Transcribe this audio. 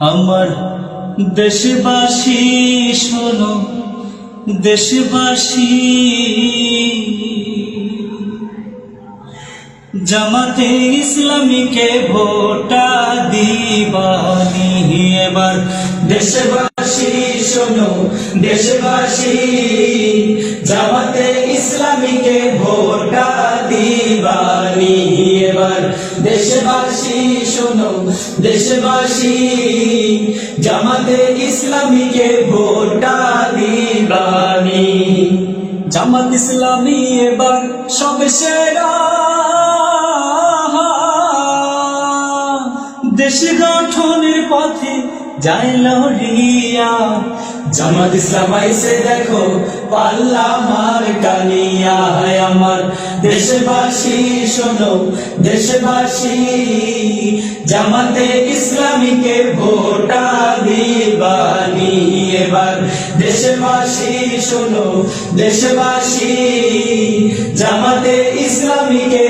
আমার দেশবাসী, শোনো, দেশবাসী। জামাতে ইসলামীকে ভোটা দিবানি এবার দেশবাসী, শোনো, দেশবাসী, জামাতে ইসলামীকে ভোটা দেশবাসী, শোনো, দেশবাসী, জামাতে ইসলামীকে ভোটা দিবানি। জামাত ইসলামী এবার সবে দেশ গঠনের পথে যায় লড়িয়া। জামাত ইসলাম আইসে দেখো পাল্লা মার। কানিয়া হয় আমার। দেশবাসী, শোনো, দেশবাসী, জামাতে ইসলামীকে ভোটা দিবানি এবার। দেশবাসী, শোনো, দেশবাসী, জামাতে ইসলামীকে